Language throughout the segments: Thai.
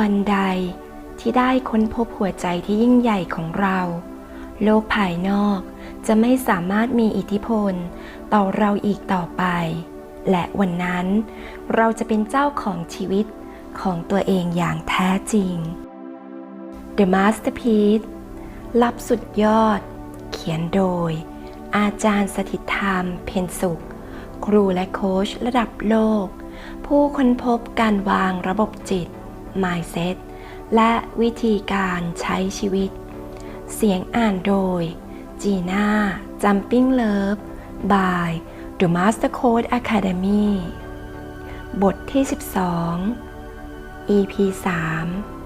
วันใดที่ได้ค้นพบหัวใจที่ยิ่งใหญ่ของเรา โลกภายนอกจะไม่สามารถมีอิทธิพล ต่อเราอีกต่อไป และวันนั้นเราจะเป็นเจ้าของชีวิตของตัวเองอย่างแท้จริง The Masterpiece ลับสุดยอด เขียนโดย อาจารย์สถิตธรรม เพนสุข ครูและโค้ชระดับโลก ผู้ค้นพบการวางระบบจิต mindset และวิธีการใช้ชีวิต เสียงอ่านโดย จีน่า Jumping Love by The Master Code Academy บทที่ 12 EP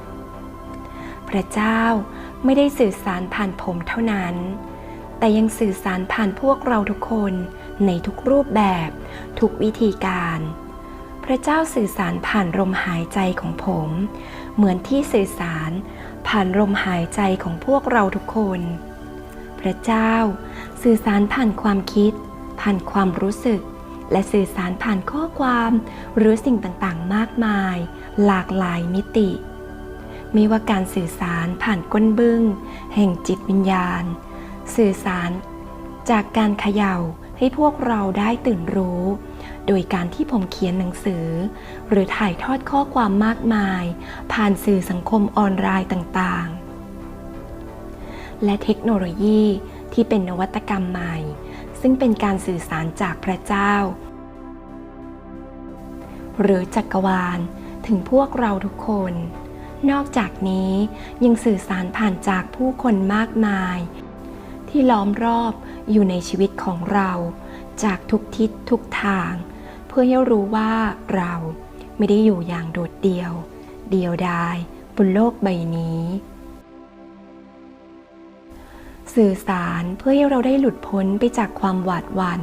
3 พระเจ้าไม่ได้สื่อสารผ่านผมเท่านั้น แต่ยังสื่อสารผ่านพวกเราทุกคนในทุกรูปแบบ ทุกวิธีการ พระเจ้าสื่อสารผ่านลมหายใจของผม เหมือนที่สื่อสารผ่านลมหายใจของพวกเราทุกคน พระเจ้าสื่อสารผ่านความคิด ผ่านความรู้สึก และสื่อสารผ่านข้อความหรือสิ่งต่างๆ มากมาย หลากหลายมิติไม่ว่าการสื่อสารผ่านก้นบึ้ง แห่งจิตวิญญาณ สื่อสารจากการเขย่าให้พวกเราได้ตื่นรู้ โดยการที่ผมเขียนหนังสือ หรือถ่ายทอดข้อความมากมาย ผ่านสื่อสังคมออนไลน์ต่างๆ และเทคโนโลยีที่เป็นนวัตกรรมใหม่ ซึ่งเป็นการสื่อสารจากพระเจ้า หรือจักรวาลถึงพวกเราทุกคน นอกจากนี้ยังสื่อสารผ่านจากผู้คนมากมาย ที่ล้อมรอบอยู่ในชีวิตของเราจากทุกทิศทุกทาง พื่อให้รู้ว่าเราไม่ได้อยู่อย่างโดดเดี่ยว เดียวดายบนโลกใบนี้ สื่อสารเพื่อให้เราได้หลุดพ้นไปจากความหวาดหวัน่น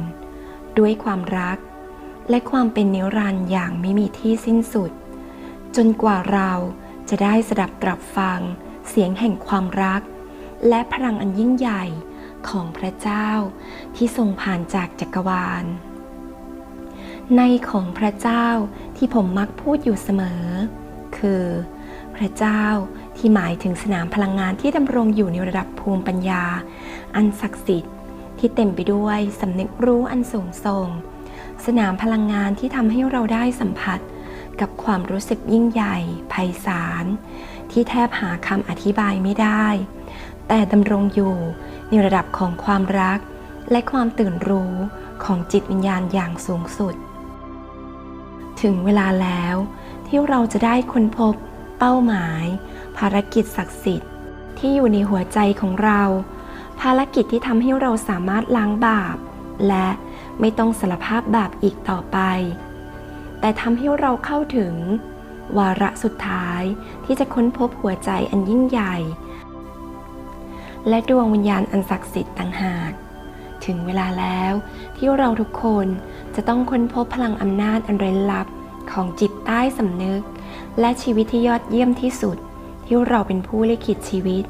ด้วยความรัก และความเป็นนิรันดร์อย่างไม่มีที่สิ้นสุด จนกว่าเราจะได้สดับตรับฟังเสียงแห่งความรัก และพลังอันยิ่งใหญ่ของพระเจ้าที่ทรงผ่านจากจักรวาล ในของพระเจ้าที่ผมมักพูดอยู่เสมอ คือ พระเจ้าที่หมายถึงสนามพลังงานที่ดำรงอยู่ในระดับภูมิปัญญา อันศักดิ์สิทธิ์ที่เต็มไปด้วยสำนึกรู้อันสูงส่ง สนามพลังงานที่ทำให้เราได้สัมผัส กับความรู้สึกยิ่งใหญ่ไพศาลที่แทบหาคำอธิบายไม่ได้ แต่ดำรงอยู่ในระดับของความรัก และความตื่นรู้ของจิตวิญญาณอย่างสูงสุด ถึงเวลาแล้วที่เราจะได้ค้นพบเป้าหมาย ภารกิจศักดิ์สิทธิ์ ที่อยู่ในหัวใจของเรา ภารกิจที่ทำให้เราสามารถล้างบาป และไม่ต้องสารภาพบาปอีกต่อไป แต่ทำให้เราเข้าถึง วาระสุดท้ายที่จะค้นพบหัวใจอันยิ่งใหญ่ และดวงวิญญาณอันศักดิ์สิทธิ์ต่างหาก ถึงเวลาแล้ว ที่เราทุกคนจะต้องค้นพบพลังอำนาจอันเร้นลับของจิตใต้สำนึก และชีวิตที่ยอดเยี่ยมที่สุด ที่เราเป็นผู้ลิขิตชีวิต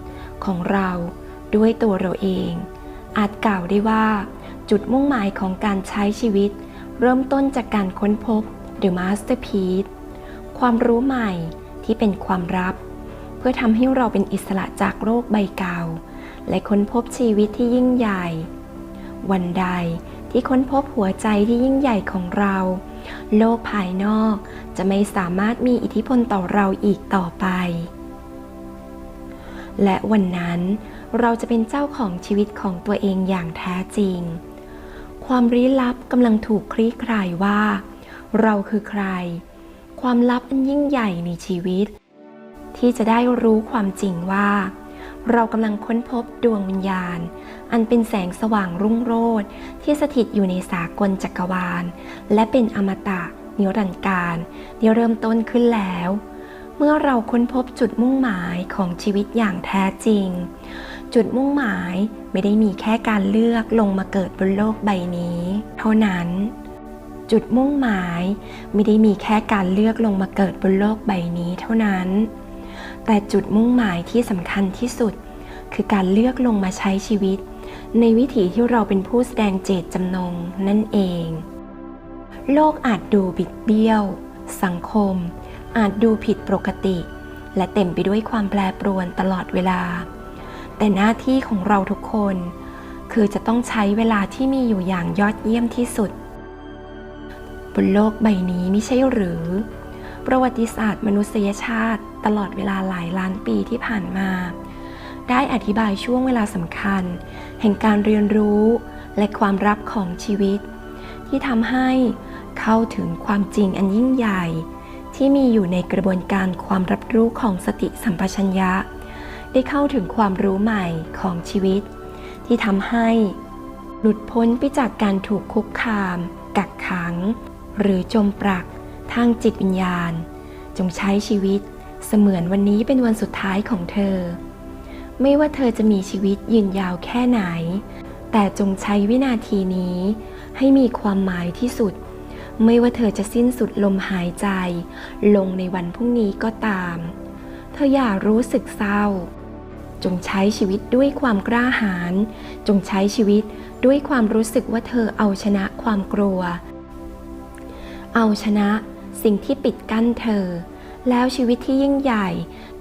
ของเราด้วยตัวเราเอง อาจกล่าวได้ว่า จุดมุ่งหมายของการใช้ชีวิต เริ่มต้นจากการค้นพบ The Masterpiece ความรู้ใหม่ที่เป็นความลับ เพื่อทำให้เราเป็นอิสระจากโรคใบเก่า และค้นพบชีวิตที่ยิ่งใหญ่ วันใดที่ค้นพบหัวใจที่ยิ่งใหญ่ของเรา โลกภายนอกจะไม่สามารถมีอิทธิพลต่อเราอีกต่อไป และวันนั้นเราจะเป็นเจ้าของชีวิตของตัวเองอย่างแท้จริง ความลี้ลับกำลังถูกคลี่คลายว่า เราคือใคร ความลับอันยิ่งใหญ่ในชีวิต ที่จะได้รู้ความจริงว่า เรากำลังค้นพบดวงวิญญาณ อันเป็นแสงสว่างรุ่งโรจน์ที่สถิตอยู่ในสากลจักรวาล และเป็นอมตะนิรันดร์การที่เริ่มต้นขึ้นแล้ว เมื่อเราค้นพบจุดมุ่งหมายของชีวิตอย่างแท้จริง จุดมุ่งหมายไม่ได้มีแค่การเลือกลงมาเกิดบนโลกใบนี้ เท่านั้นจุดมุ่งหมาย ไม่ได้มีแค่การเลือกลงมาเกิดบนโลกใบนี้เท่านั้น แต่จุดมุ่งหมายที่สำคัญที่สุด คือการเลือกลงมาใช้ชีวิต ในวิถีที่เราเป็นผู้แสดงเจตจำนงนั่นเอง โลกอาจดูบิดเบี้ยว สังคม อาจดูผิดปกติ และเต็มไปด้วยความแปรปรวนตลอดเวลา แต่หน้าที่ของเราทุกคน คือจะต้องใช้เวลาที่มีอยู่อย่างยอดเยี่ยมที่สุด บนโลกใบนี้ไม่ใช่หรือ ประวัติศาสตร์ มนุษยชาติ ตลอดเวลาหลายล้านปีที่ผ่านมา ได้อธิบายช่วงเวลาสำคัญ แห่งการเรียนรู้และความลับของชีวิต ที่ทำให้เข้าถึงความจริงอันยิ่งใหญ่ ที่มีอยู่ในกระบวนการความรับรู้ของสติสัมปชัญญะ ได้เข้าถึงความรู้ใหม่ของชีวิต ที่ทำให้หลุดพ้นไปจากการถูกคุกคาม กักขัง หรือจมปลัก ทางจิตวิญญาณ จงใช้ชีวิตเสมือนวันนี้เป็นวันสุดท้ายของเธอ ไม่ว่าเธอจะมีชีวิตยืนยาวแค่ไหน แต่จงใช้วินาทีนี้ ให้มีความหมายที่สุด ไม่ว่าเธอจะสิ้นสุดลมหายใจ ลงในวันพรุ่งนี้ก็ตาม เธออย่ารู้สึกเศร้า จงใช้ชีวิตด้วยความกล้าหาญ จงใช้ชีวิตด้วยความรู้สึกว่าเธอเอาชนะความกลัว เอาชนะ สิ่งที่ปิดกั้นเธอ แล้วชีวิตที่ยิ่งใหญ่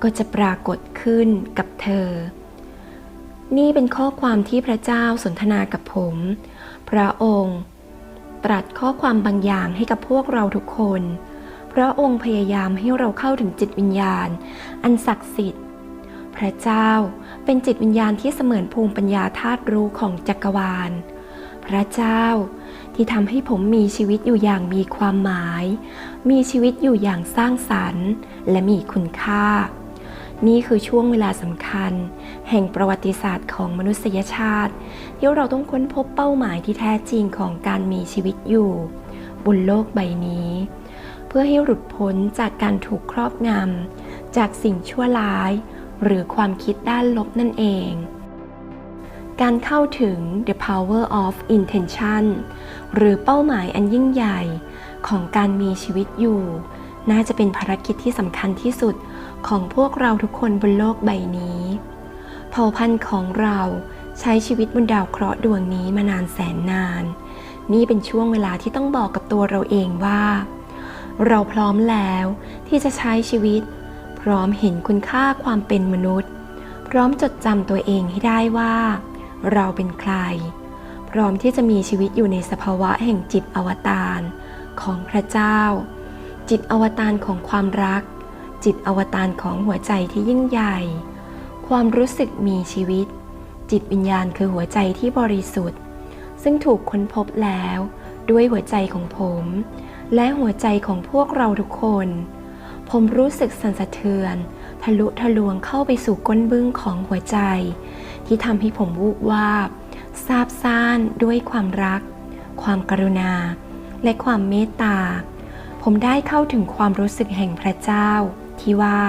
ก็จะปรากฏขึ้นกับเธอ นี่เป็นข้อความที่พระเจ้าสนทนากับผม พระองค์ ตรัสข้อความบางอย่างให้กับพวกเราทุกคน พระองค์พยายามให้เราเข้าถึงจิตวิญญาณ อันศักดิ์สิทธิ์ พระเจ้าเป็นจิตวิญญาณที่เสมือนภูมิปัญญาธาตุรู้ของจักรวาล พระเจ้าที่ทำให้ผมมีชีวิตอยู่อย่างมีความหมาย มีชีวิตอยู่อย่างสร้างสรรค์ และมีคุณค่า นี่คือช่วงเวลาสำคัญ แห่งประวัติศาสตร์ของมนุษยชาติ ที่เราต้องค้นพบเป้าหมายที่แท้จริงของการมีชีวิตอยู่ บนโลกใบนี้ เพื่อให้หลุดพ้นจากการถูกครอบงำจากสิ่งชั่วร้าย หรือความคิดด้านลบนั่นเองการเข้าถึง the power of intention หรือเป้าหมายอันยิ่งใหญ่ ของการมีชีวิตอยู่ น่าจะเป็นภารกิจที่สำคัญที่สุดของพวกเราทุกคนบนโลกใบนี้ เผ่าพันธุ์ของเราใช้ชีวิตบนดาวเคราะห์ดวงนี้มานานแสนนาน นี่เป็นช่วงเวลาที่ต้องบอกกับตัวเราเองว่า เราพร้อมแล้วที่จะใช้ชีวิต พร้อมเห็นคุณค่าความเป็นมนุษย์ พร้อมจดจำตัวเองให้ได้ว่า เราเป็นใคร พร้อมที่จะมีชีวิตอยู่ในสภาวะแห่งจิตอวตาร ของพระเจ้า จิตอวตารของความรัก จิตอวตารของหัวใจที่ยิ่งใหญ่ ความรู้สึกมีชีวิต จิตวิญญาณคือหัวใจที่บริสุทธิ์ ซึ่งถูกค้นพบแล้ว ด้วยหัวใจของผม และหัวใจของพวกเราทุกคน ผมรู้สึกสั่นสะเทือน ทะลุทะลวงเข้าไปสู่ก้นบึ้งของหัวใจ ที่ทำให้ผมวูบวาบซาบซ่านด้วยความรัก ความกรุณา และความเมตตา ผมได้เข้าถึงความรู้สึกแห่งพระเจ้า ที่ว่า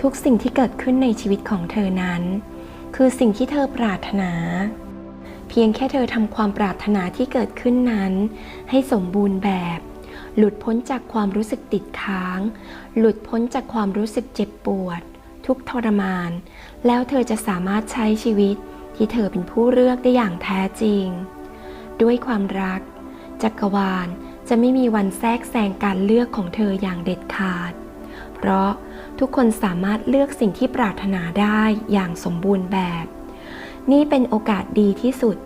ทุกสิ่งที่เกิดขึ้นในชีวิตของเธอนั้น คือสิ่งที่เธอปรารถนา เพียงแค่เธอทำความปรารถนาที่เกิดขึ้นนั้น ให้สมบูรณ์แบบ หลุดพ้นจากความรู้สึกติดค้าง หลุดพ้นจากความรู้สึกเจ็บปวด ทุกทรมาน แล้วเธอจะสามารถใช้ชีวิตที่เธอเป็นผู้เลือกได้อย่างแท้จริง ด้วยความรัก จักรวาลจะไม่มีวันแทรกแซงการเลือกของเธออย่างเด็ดขาด เพราะทุกคนสามารถเลือกสิ่งที่ปรารถนาได้อย่างสมบูรณ์แบบ นี่เป็นโอกาสดีที่สุด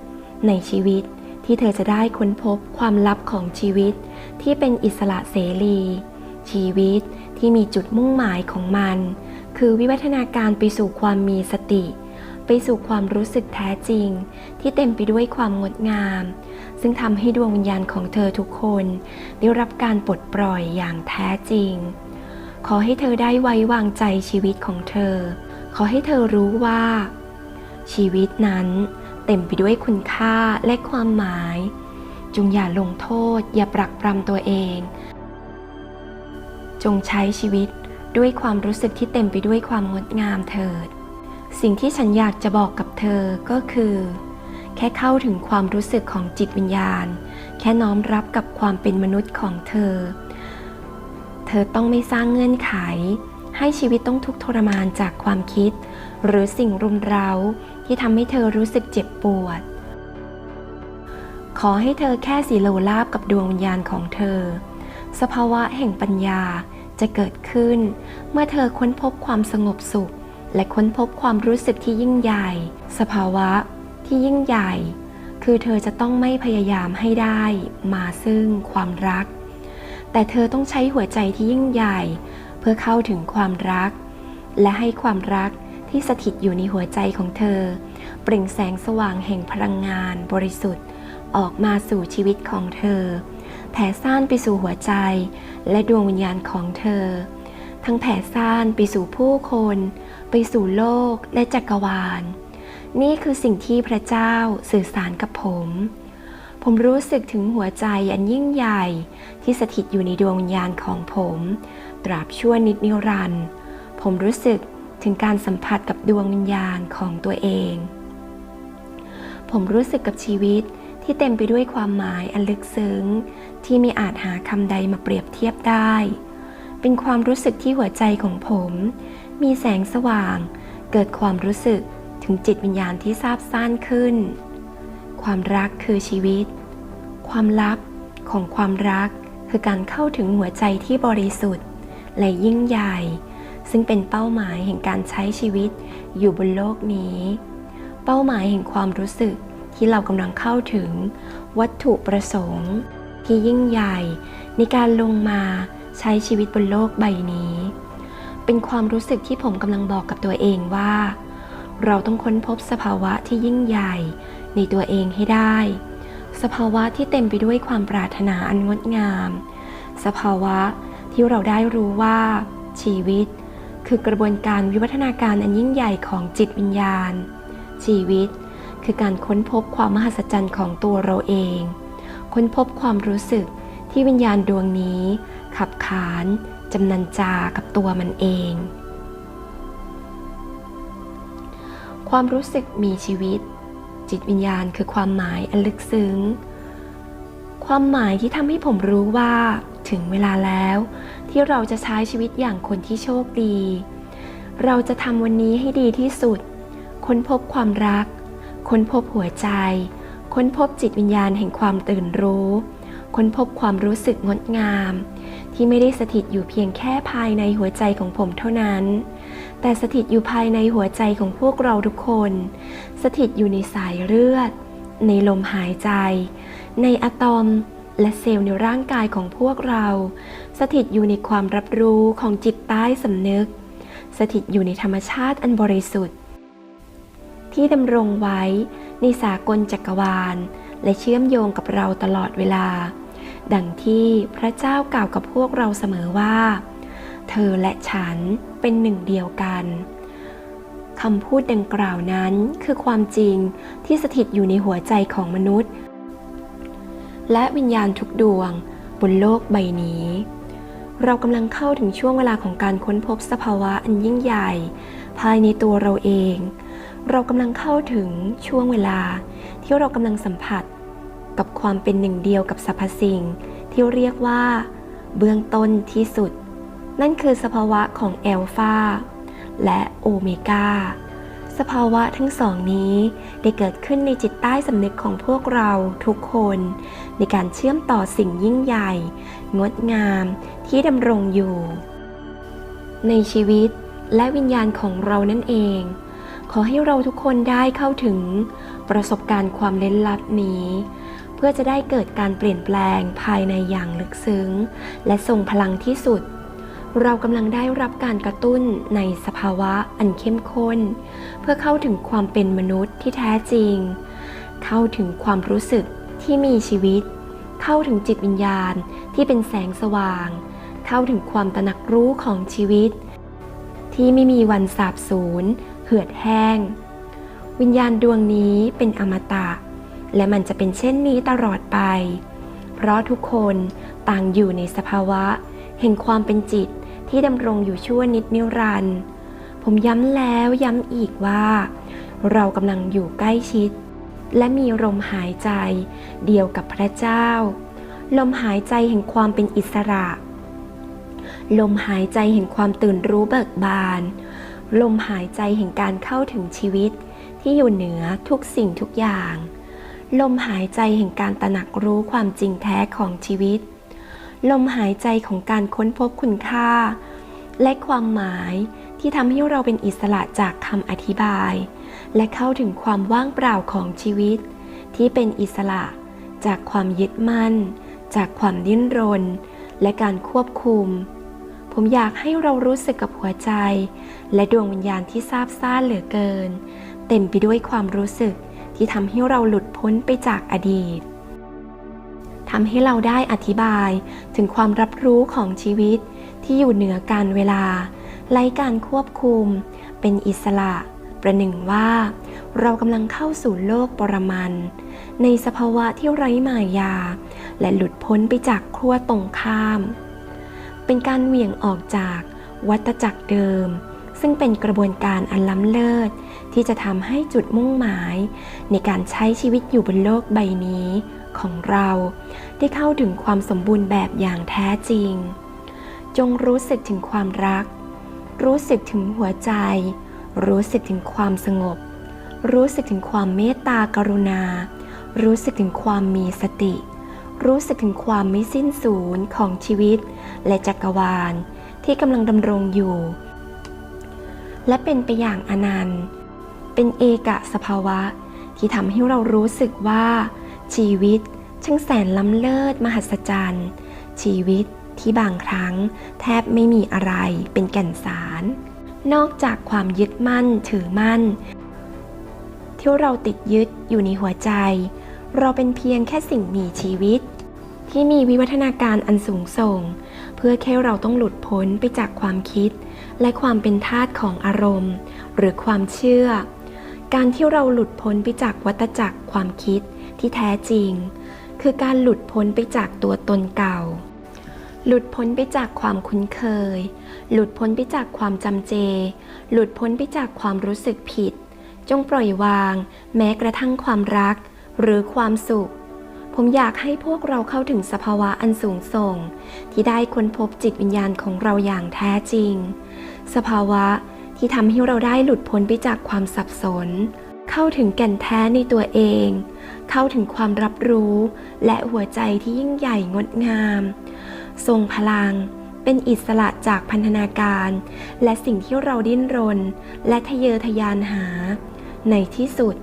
ในชีวิตที่เธอจะได้ค้นพบความลับของชีวิตที่เป็นอิสระเสรี ชีวิตที่มีจุดมุ่งหมายของมัน คือวิวัฒนาการไปสู่ความมีสติ ไปสู่ความรู้สึกแท้จริง ที่เต็มไปด้วยความงดงาม ซึ่งทำให้ดวงวิญญาณของเธอทุกคน ได้รับการปลดปล่อยอย่างแท้จริง ขอให้เธอได้ไว้วางใจชีวิตของเธอ ขอให้เธอรู้ว่า ชีวิตนั้นเต็มไปด้วยคุณค่าและความหมาย จงอย่าลงโทษ อย่าปรักปรำตัวเอง จงใช้ชีวิตด้วยความรู้สึกที่เต็มไปด้วยความงดงามเถิด สิ่งที่ฉันอยากจะบอกกับเธอก็คือ แค่เข้าถึงความรู้สึกของจิตวิญญาณ แค่น้อมรับกับความเป็นมนุษย์ของเธอ เธอต้องไม่สร้างเงื่อนไข ให้ชีวิตต้องทุกข์ทรมานจากความคิด หรือสิ่งรุมเร้าที่ทำให้เธอรู้สึกเจ็บปวด ขอให้เธอแค่สีโลลาบกับดวงวิญญาณของเธอ สภาวะแห่งปัญญาจะเกิดขึ้น เมื่อเธอค้นพบความสงบสุข และค้นพบความรู้สึกที่ยิ่งใหญ่ สภาวะที่ยิ่งใหญ่ คือเธอจะต้องไม่พยายามให้ได้ มาซึ่งความรัก แต่เธอต้องใช้หัวใจที่ยิ่งใหญ่ เพื่อเข้าถึงความรัก และให้ความรักที่สถิตอยู่ในหัวใจของเธอ เปล่งแสงสว่างแห่งพลังงานบริสุทธิ์ ออกมาสู่ชีวิตของเธอ แผ่ซ่านไปสู่หัวใจ และดวงวิญญาณของเธอ ทั้งแผ่ซ่านไปสู่ผู้คน ไปสู่โลกและจักรวาล นี่คือสิ่งที่พระเจ้าสื่อสารกับผม ผมรู้สึกถึงหัวใจอันยิ่งใหญ่ที่สถิตอยู่ในดวงวิญญาณของผม ตราบชั่วนิดนิรันดร์ผมรู้สึกถึงการสัมผัสกับดวงวิญญาณของตัวเอง ผมรู้สึกกับชีวิตที่เต็มไปด้วยความหมายอันลึกซึ้ง ที่ไม่อาจหาคำใดมาเปรียบเทียบได้ เป็นความรู้สึกที่หัวใจของผม มีแสงสว่าง เกิดความรู้สึกถึงจิตวิญญาณที่ซาบซ่านขึ้น ความรักคือชีวิต ความลับของความรักคือการเข้าถึงหัวใจที่บริสุทธิ์ และยิ่งใหญ่ ซึ่งเป็นเป้าหมายแห่งการใช้ชีวิตอยู่บนโลกนี้ เป้าหมายแห่งความรู้สึกที่เรากำลังเข้าถึง วัตถุประสงค์ที่ยิ่งใหญ่ ในการลงมาใช้ชีวิตบนโลกใบนี้ เป็นความรู้สึกที่ผมกำลังบอกกับตัวเองว่า เราต้องค้นพบสภาวะที่ยิ่งใหญ่ในตัวเองให้ได้ สภาวะที่เต็มไปด้วยความปรารถนาอันงดงาม สภาวะที่เราได้รู้ว่า ชีวิต คือกระบวนการวิวัฒนาการอันยิ่งใหญ่ของจิตวิญญาณ ชีวิต คือการค้นพบความมหัศจรรย์ของตัวเราเอง ค้นพบความรู้สึกที่วิญญาณดวงนี้ ขับขาน จำนันจากับตัวมันเอง ความรู้สึกมีชีวิต จิตวิญญาณคือความหมายอันลึกซึ้ง ความหมายที่ทำให้ผมรู้ว่าถึงเวลาแล้วที่เราจะใช้ชีวิตอย่างคนที่โชคดี เราจะทำวันนี้ให้ดีที่สุด ค้นพบความรัก ค้นพบหัวใจ ค้นพบจิตวิญญาณแห่งความตื่นรู้ ค้นพบความรู้สึกงดงาม ที่ไม่ได้สถิตอยู่เพียงแค่ภายในหัวใจของผมเท่านั้น แต่สถิตอยู่ภายในหัวใจของพวกเราทุกคน สถิตอยู่ในสายเลือด ในลมหายใจ ในอะตอมและเซลล์ในร่างกายของพวกเรา สถิตอยู่ในความรับรู้ของจิตใต้สำนึก สถิตอยู่ในธรรมชาติอันบริสุทธิ์ ที่ดำรงไว้ในสากลจักรวาล และเชื่อมโยงกับเราตลอดเวลา ดังที่พระเจ้ากล่าวกับพวกเราเสมอว่า เธอและฉันเป็นหนึ่งเดียวกันคำพูดดังกล่าวนั้นคือความจริงที่สถิตอยู่ในหัวใจของมนุษย์ และวิญญาณทุกดวงบนโลกใบนี้ เรากำลังเข้าถึงช่วงเวลาของการค้นพบสภาวะอันยิ่งใหญ่ ภายในตัวเราเอง เรากำลังเข้าถึงช่วงเวลาที่เรากำลังสัมผัส กับความเป็นหนึ่งเดียวกับสรรพสิ่ง ที่เรียกว่า เบื้องต้นที่สุด นั่นคือสภาวะของเอลฟาและโอเมก้าสภาวะทั้งสองนี้ได้เกิดขึ้นในจิตใต้สำนึกของพวกเราทุกคน ในการเชื่อมต่อสิ่งยิ่งใหญ่ งดงามที่ดำรงอยู่ ในชีวิตและวิญญาณของเรานั่นเอง ขอให้เราทุกคนได้เข้าถึงประสบการณ์ความเล้นลับนี้ เพื่อจะได้เกิดการเปลี่ยนแปลงภายในอย่างลึกซึ้ง และทรงพลังที่สุด เรากำลังได้รับการกระตุ้นในสภาวะอันเข้มข้น เพื่อเข้าถึงความเป็นมนุษย์ที่แท้จริง เข้าถึงความรู้สึกที่มีชีวิต เข้าถึงจิตวิญญาณที่เป็นแสงสว่าง เข้าถึงความตระหนักรู้ของชีวิต ที่ไม่มีวันสาบสูญเหือดแห้ง วิญญาณดวงนี้เป็นอมตะ และมันจะเป็นเช่นนี้ตลอดไป เพราะทุกคนต่างอยู่ในสภาวะ แห่งความเป็นจิตที่ดำรงอยู่ชั่วนิดนิรันดร์ผมย้ำแล้วย้ำอีกว่า เรากำลังอยู่ใกล้ชิด และมีลมหายใจเดียวกับพระเจ้า ลมหายใจแห่งความเป็นอิสระ ลมหายใจแห่งความตื่นรู้เบิกบาน ลมหายใจแห่งการเข้าถึงชีวิตที่อยู่เหนือทุกสิ่งทุกอย่าง ลมหายใจแห่งการตระหนักรู้ความจริงแท้ของชีวิต ลมหายใจของการค้นพบคุณค่า และความหมายที่ทำให้เราเป็นอิสระจากคำอธิบาย และเข้าถึงความว่างเปล่าของชีวิต ที่เป็นอิสระจากความยึดมั่น จากความดิ้นรน และการควบคุม ผมอยากให้เรารู้สึกกับหัวใจ และดวงวิญญาณที่ซาบซ่านเหลือเกิน เต็มไปด้วยความรู้สึก ที่ทำให้เราหลุดพ้นไปจากอดีตทำให้เราได้อธิบายถึงความรับรู้ของชีวิตที่อยู่เหนือการเวลา ไร้การควบคุม เป็นอิสระ ประหนึ่งว่า เรากำลังเข้าสู่โลกปรมัน ในสภาวะที่ไร้มายา และหลุดพ้นไปจากขั้วตรงข้าม เป็นการเหวี่ยงออกจากวัฏจักรเดิม ซึ่งเป็นกระบวนการอันล้ำเลิศ ที่จะทำให้จุดมุ่งหมาย ในการใช้ชีวิตอยู่บนโลกใบนี้ของเรา ได้เข้าถึงความสมบูรณ์แบบอย่างแท้จริง จงรู้สึกถึงความรัก รู้สึกถึงหัวใจ รู้สึกถึงความสงบ รู้สึกถึงความเมตตากรุณา รู้สึกถึงความมีสติ รู้สึกถึงความไม่สิ้นสูญของชีวิต และจักรวาลที่กำลังดำรงอยู่ และเป็นไปอย่างอนันต์ เป็นเอกะสภาวะ ที่ทำให้เรารู้สึกว่า ชีวิตช่างแสนล้ำเลิศมหัศจรรย์ ชีวิตที่บางครั้งแทบไม่มีอะไรเป็นแก่นสาร นอกจากความยึดมั่นถือมั่น ที่เราติดยึดอยู่ในหัวใจ เราเป็นเพียงแค่สิ่งมีชีวิต ที่มีวิวัฒนาการอันสูงส่ง เพื่อแค่เราต้องหลุดพ้นไปจากความคิด และความเป็นทาสของอารมณ์ หรือความเชื่อ การที่เราหลุดพ้นไปจากวัฏจักรความคิดที่แท้จริง คือการหลุดพ้นไปจากตัวตนเก่า หลุดพ้นไปจากความคุ้นเคย หลุดพ้นไปจากความจำเจ หลุดพ้นไปจากความรู้สึกผิด จงปล่อยวาง แม้กระทั่งความรัก หรือความสุข ผมอยากให้พวกเราเข้าถึงสภาวะอันสูงส่ง ที่ได้ค้นพบจิตวิญญาณของเราอย่างแท้จริง สภาวะที่ทำให้เราได้หลุดพ้นไปจากความสับสน เข้าถึงแก่นแท้ในตัวเอง เข้าถึงความรับรู้ และหัวใจที่ยิ่งใหญ่งดงาม ทรงพลัง เป็นอิสระจากพันธนาการ และสิ่งที่เราดิ้นรน และทะเยอทะยานหา ในที่สุด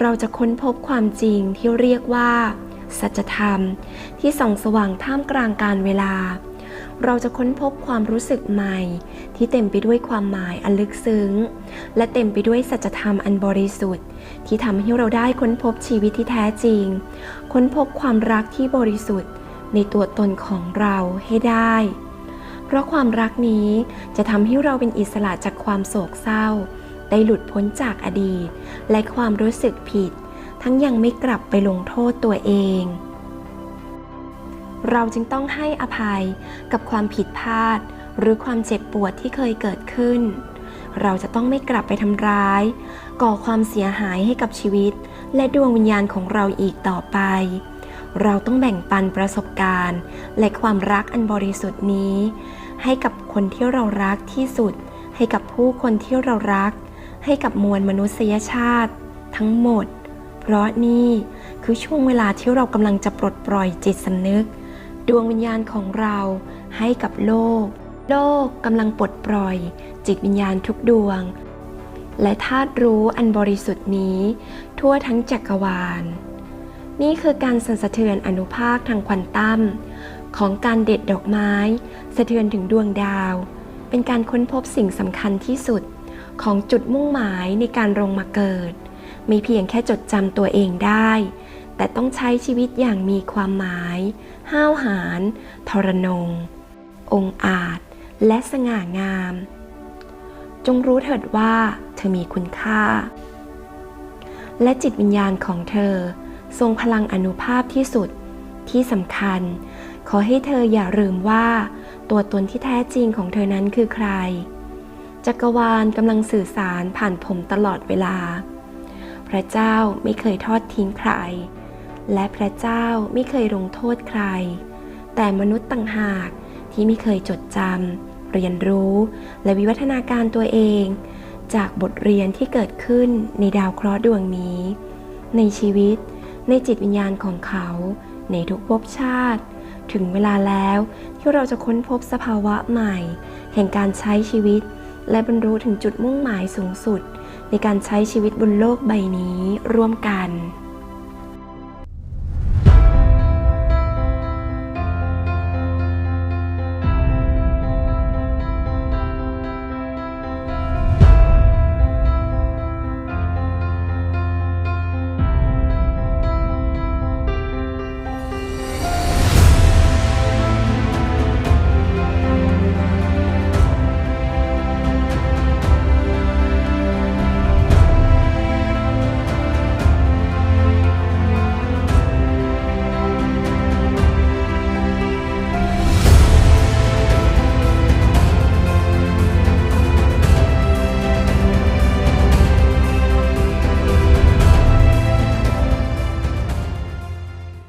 เราจะค้นพบความจริงที่เรียกว่า สัจธรรม ที่ส่องสว่างท่ามกลางการเวลา เราจะค้นพบความรู้สึกใหม่ ที่เต็มไปด้วยความหมายอันลึกซึ้ง และเต็มไปด้วยสัจธรรมอันบริสุทธิ์ ที่ทำให้เราได้ค้นพบชีวิตที่แท้จริง ค้นพบความรักที่บริสุทธิ์ ในตัวตนของเราให้ได้เพราะความรักนี้จะทำให้เราเป็นอิสระจากความโศกเศร้า ได้หลุดพ้นจากอดีต และความรู้สึกผิด ทั้งยังไม่กลับไปลงโทษตัวเอง เราจึงต้องให้อภัยกับความผิดพลาด หรือความเจ็บปวดที่เคยเกิดขึ้น เราจะต้องไม่กลับไปทำร้าย ก่อความเสียหายให้กับชีวิต และดวงวิญญาณของเราอีกต่อไปเราต้องแบ่งปันประสบการณ์ และความรักอันบริสุทธิ์นี้ ให้กับคนที่เรารักที่สุด ให้กับผู้คนที่เรารัก ให้กับมวลมนุษยชาติ ทั้งหมด เพราะนี่คือช่วงเวลาที่เรากำลังจะปลดปล่อยจิตสำนึก ดวงวิญญาณของเราให้กับโลก โลกกำลังปลดปล่อย จิตวิญญาณทุกดวง และธาตุรู้อันบริสุทธิ์นี้ ทั่วทั้งจักรวาล นี่คือการสั่นสะเทือนอนุภาคทางควอนตัมของการเด็ดดอกไม้ สะเทือนถึงดวงดาว เป็นการค้นพบสิ่งสำคัญที่สุดของจุดมุ่งหมายในการลงมาเกิด ม่เพียงแค่จดจำตัวเองได้ แต่ต้องใช้ชีวิตอย่างมีความหมาย ห้าวหาญทรนง องอาจ และสง่างาม จงรู้เถิดว่าเธอมีคุณค่า และจิตวิญญาณของเธอ ทรงพลังอนุภาพที่สุด ที่สำคัญ ขอให้เธออย่าลืมว่า ตัวตนที่แท้จริงของเธอนั้นคือใคร จักรวาลกำลังสื่อสารผ่านผมตลอดเวลา ระเจ้าไม่เคยทอดทิ้งใคร และพระเจ้าไม่เคยลงโทษใคร แต่มนุษย์ต่างหากที่ไม่เคยจดจำเรียนรู้และวิวัฒนาการตัวเอง จากบทเรียนที่เกิดขึ้นในดาวเคราะห์ดวงนี้ ในชีวิต ในจิตวิญญาณของเขา ในทุกภพชาติ ถึงเวลาแล้วที่เราจะค้นพบสภาวะใหม่ แห่งการใช้ชีวิต และบรรลุถึงจุดมุ่งหมายสูงสุด ในการใช้ชีวิตบนโลกใบนี้ร่วมกัน